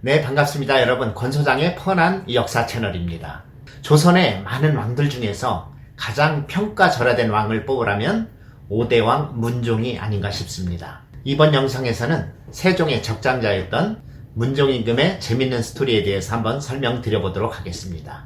네, 반갑습니다. 여러분. 권소장의 펀한 역사 채널입니다. 조선의 많은 왕들 중에서 가장 평가절하된 왕을 뽑으라면 5대왕 문종이 아닌가 싶습니다. 이번 영상에서는 세종의 적장자였던 문종 임금의 재밌는 스토리에 대해서 한번 설명드려보도록 하겠습니다.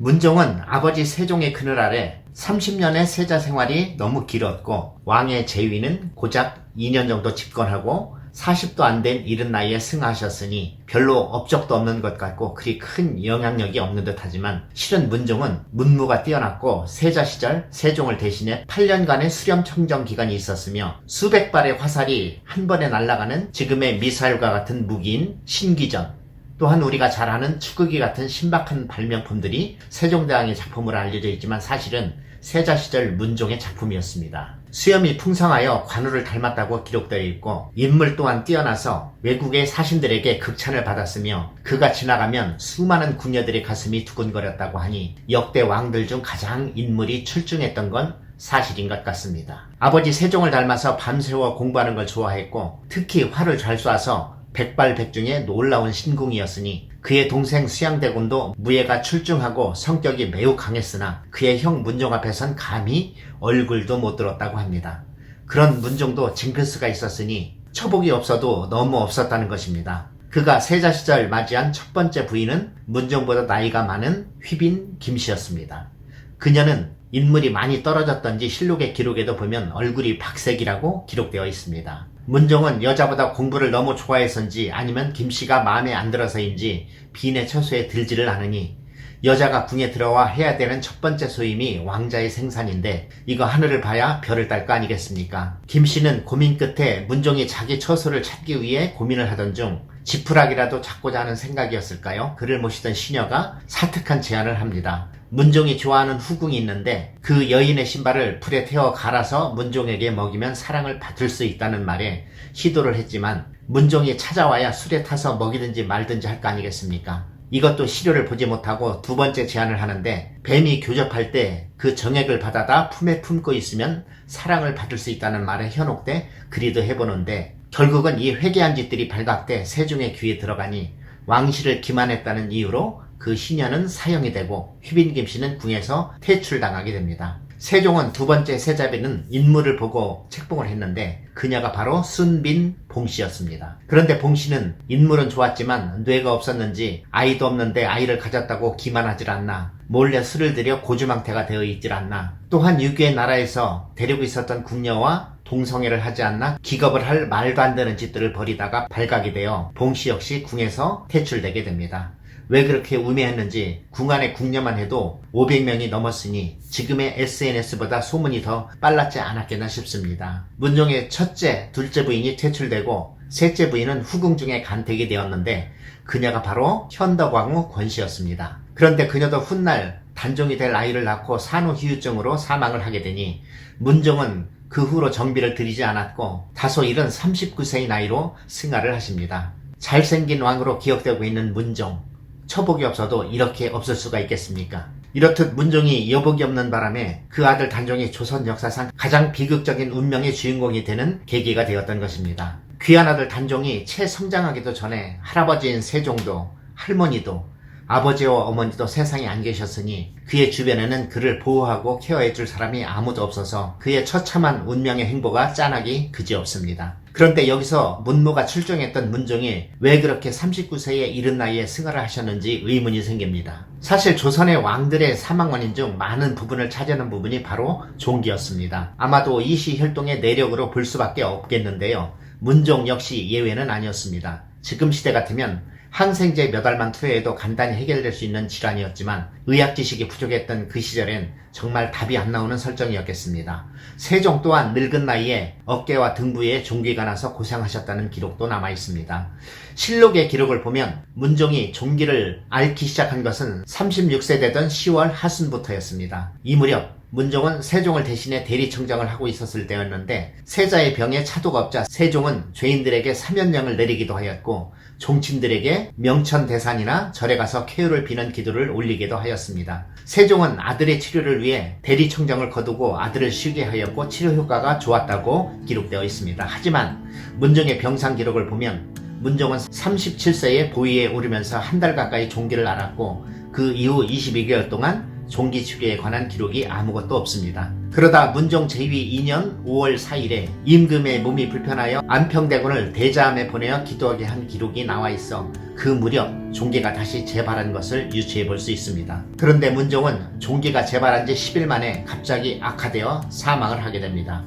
문종은 아버지 세종의 그늘 아래 30년의 세자 생활이 너무 길었고 왕의 재위는 고작 2년 정도 집권하고 40도 안 된 이른 나이에 승하하셨으니 별로 업적도 없는 것 같고 그리 큰 영향력이 없는 듯 하지만 실은 문종은 문무가 뛰어났고 세자 시절 세종을 대신해 8년간의 수렴 청정 기간이 있었으며 수백 발의 화살이 한 번에 날아가는 지금의 미사일과 같은 무기인 신기전 또한 우리가 잘 아는 축구기 같은 신박한 발명품들이 세종대왕의 작품으로 알려져 있지만 사실은 세자 시절 문종의 작품이었습니다. 수염이 풍성하여 관우를 닮았다고 기록되어 있고 인물 또한 뛰어나서 외국의 사신들에게 극찬을 받았으며 그가 지나가면 수많은 궁녀들의 가슴이 두근거렸다고 하니 역대 왕들 중 가장 인물이 출중했던 건 사실인 것 같습니다. 아버지 세종을 닮아서 밤새워 공부하는 걸 좋아했고 특히 활을 잘 쏴서 백발백중의 놀라운 신궁이었으니 그의 동생 수양대군도 무예가 출중하고 성격이 매우 강했으나 그의 형 문종 앞에선 감히 얼굴도 못 들었다고 합니다. 그런 문종도 징크스가 있었으니 처복이 없어도 너무 없었다는 것입니다. 그가 세자 시절 맞이한 첫 번째 부인은 문종보다 나이가 많은 휘빈 김씨였습니다. 그녀는 인물이 많이 떨어졌던지 실록의 기록에도 보면 얼굴이 박색이라고 기록되어 있습니다. 문종은 여자보다 공부를 너무 좋아해서인지 아니면 김씨가 마음에 안 들어서인지 빈의 처소에 들지를 않으니 여자가 궁에 들어와 해야 되는 첫 번째 소임이 왕자의 생산인데 이거 하늘을 봐야 별을 딸 거 아니겠습니까? 김 씨는 고민 끝에 문종이 자기 처소를 찾기 위해 고민을 하던 중 지푸라기라도 잡고자 하는 생각이었을까요? 그를 모시던 시녀가 사특한 제안을 합니다. 문종이 좋아하는 후궁이 있는데 그 여인의 신발을 풀에 태워 갈아서 문종에게 먹이면 사랑을 받을 수 있다는 말에 시도를 했지만 문종이 찾아와야 술에 타서 먹이든지 말든지 할 거 아니겠습니까? 이것도 시료를 보지 못하고 두 번째 제안을 하는데 뱀이 교접할 때 그 정액을 받아다 품에 품고 있으면 사랑을 받을 수 있다는 말에 현혹돼 그리도 해보는데 결국은 이 회개한 짓들이 발각돼 세종의 귀에 들어가니 왕실을 기만했다는 이유로 그 시녀는 사형이 되고 휘빈 김 씨는 궁에서 퇴출당하게 됩니다. 세종은 두 번째 세자비는 인물을 보고 책봉을 했는데 그녀가 바로 순빈 봉씨였습니다. 그런데 봉씨는 인물은 좋았지만 뇌가 없었는지 아이도 없는데 아이를 가졌다고 기만하질 않나 몰래 술을 들여 고주망태가 되어 있질 않나 또한 유교의 나라에서 데리고 있었던 궁녀와 동성애를 하지 않나 기겁을 할 말도 안 되는 짓들을 벌이다가 발각이 되어 봉씨 역시 궁에서 퇴출되게 됩니다. 왜 그렇게 우매했는지 궁 안의 궁녀만 해도 500명이 넘었으니 지금의 SNS보다 소문이 더 빨랐지 않았겠나 싶습니다. 문종의 첫째, 둘째 부인이 퇴출되고 셋째 부인은 후궁 중에 간택이 되었는데 그녀가 바로 현덕왕후 권씨였습니다. 그런데 그녀도 훗날 단종이 될 아이를 낳고 산후후유증으로 사망을 하게 되니 문종은 그 후로 정비를 들이지 않았고 다소 이른 39세의 나이로 승하를 하십니다. 잘생긴 왕으로 기억되고 있는 문종. 처복이 없어도 이렇게 없을 수가 있겠습니까? 이렇듯 문종이 여복이 없는 바람에 그 아들 단종이 조선 역사상 가장 비극적인 운명의 주인공이 되는 계기가 되었던 것입니다. 귀한 아들 단종이 채 성장하기도 전에 할아버지인 세종도 할머니도 아버지와 어머니도 세상에 안 계셨으니 그의 주변에는 그를 보호하고 케어해줄 사람이 아무도 없어서 그의 처참한 운명의 행보가 짠하기 그지없습니다. 그런데 여기서 문무가 출정했던 문종이 왜 그렇게 39세의 이른 나이에 승하를 하셨는지 의문이 생깁니다. 사실 조선의 왕들의 사망 원인 중 많은 부분을 차지하는 부분이 바로 종기였습니다. 아마도 이시혈동의 내력으로 볼 수밖에 없겠는데요. 문종 역시 예외는 아니었습니다. 지금 시대 같으면 항생제 몇 알만 투여해도 간단히 해결될 수 있는 질환이었지만 의학 지식이 부족했던 그 시절엔 정말 답이 안 나오는 설정이었겠습니다. 세종 또한 늙은 나이에 어깨와 등부에 종기가 나서 고생하셨다는 기록도 남아 있습니다. 실록의 기록을 보면 문종이 종기를 앓기 시작한 것은 36세 되던 10월 하순부터였습니다. 이 무렵 문종은 세종을 대신해 대리청정을 하고 있었을 때였는데 세자의 병에 차도가 없자 세종은 죄인들에게 사면령을 내리기도 하였고 종친들에게 명천대산이나 절에 가서 쾌유를 비는 기도를 올리기도 하였습니다. 세종은 아들의 치료를 위해 대리청정을 거두고 아들을 쉬게 하였고 치료 효과가 좋았다고 기록되어 있습니다. 하지만 문종의 병상 기록을 보면 문종은 37세에 보위에 오르면서 한 달 가까이 종기를 앓았고 그 이후 22개월 동안 종기 치료에 관한 기록이 아무것도 없습니다. 그러다 문종 제2 2년 5월 4일에 임금의 몸이 불편하여 안평대군을 대자함에 보내어 기도하게 한 기록이 나와 있어 그 무렵 종기가 다시 재발한 것을 유추해 볼 수 있습니다. 그런데 문종은 종기가 재발한 지 10일 만에 갑자기 악화되어 사망을 하게 됩니다.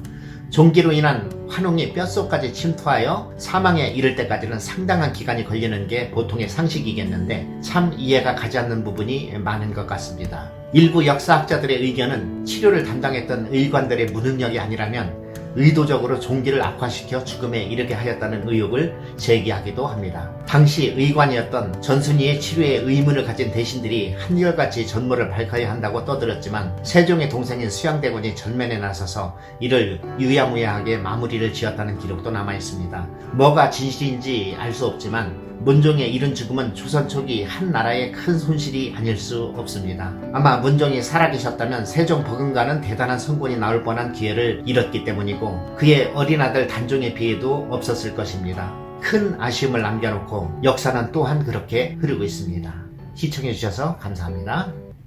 종기로 인한 환웅이 뼛속까지 침투하여 사망에 이를 때까지는 상당한 기간이 걸리는 게 보통의 상식이겠는데 참 이해가 가지 않는 부분이 많은 것 같습니다. 일부 역사학자들의 의견은 치료를 담당했던 의관들의 무능력이 아니라면 의도적으로 종기를 악화시켜 죽음에 이르게 하였다는 의혹을 제기하기도 합니다. 당시 의관이었던 전순이의 치료에 의문을 가진 대신들이 한결같이 전모를 밝혀야 한다고 떠들었지만 세종의 동생인 수양대군이 전면에 나서서 이를 유야무야하게 마무리를 지었다는 기록도 남아 있습니다. 뭐가 진실인지 알 수 없지만 문종의 이른 죽음은 조선 초기 한 나라의 큰 손실이 아닐 수 없습니다. 아마 문종이 살아계셨다면 세종 버금가는 대단한 성군이 나올 뻔한 기회를 잃었기 때문이고 그의 어린 아들 단종의 비애도 없었을 것입니다. 큰 아쉬움을 남겨놓고 역사는 또한 그렇게 흐르고 있습니다. 시청해주셔서 감사합니다.